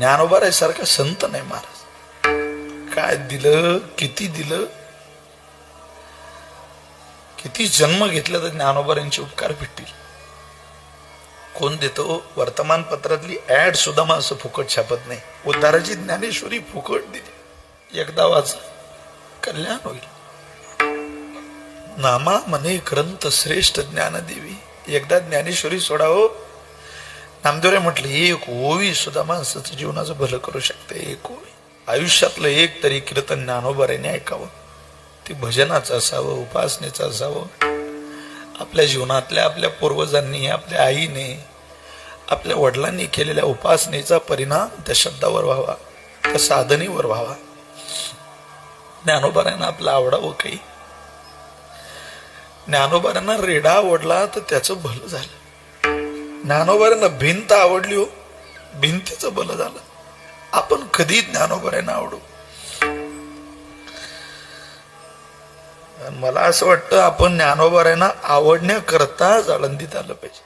ज्ञानोबारासारखा संत नाही महाराज. काय दिलं किती दिलं? किती जन्म घेतलं तर ज्ञानोबारांचे उपकार भेटतील? कोण देतो? वर्तमानपत्रातली ऍड सुद्धा मग असं फुकट छापत नाही. उद्धाराची ज्ञानेश्वरी फुकट दिली. एकदा वाच. कल्याण होईल. नामा मने ग्रंथ श्रेष्ठ ज्ञानदेवी. एकदा ज्ञानेश्वरी सोडावं. नामदेवरे म्हटलं एक ओवी सुद्धा माणसाचं जीवनाचं भलं करू शकते एक ओवी. आयुष्यातलं एक तरी कीर्तन ज्ञानोबाऱ्याने ऐकावं. ते भजनाचं असावं उपासनेचं असावं. आपल्या जीवनातल्या आपल्या पूर्वजांनी आपल्या आईने आपल्या वडिलांनी केलेल्या उपासनेचा परिणाम त्या शब्दावर व्हावा त्या साधनेवर व्हावा. ज्ञानोबाऱ्यांना आपलं आवडावं काही. ज्ञानोबाऱ्यांना रेडा आवडला तर त्याचं भलं झालं. ज्ञानोबाऱ्यांना भिंत आवडली हो. भिंतीचं भलं झालं. आपण कधी ज्ञानोबऱ्यांना आवडू. मला असं वाटतं आपण ज्ञानोबऱ्यांना आवडण्याकरता आळंदीत आलं पाहिजे.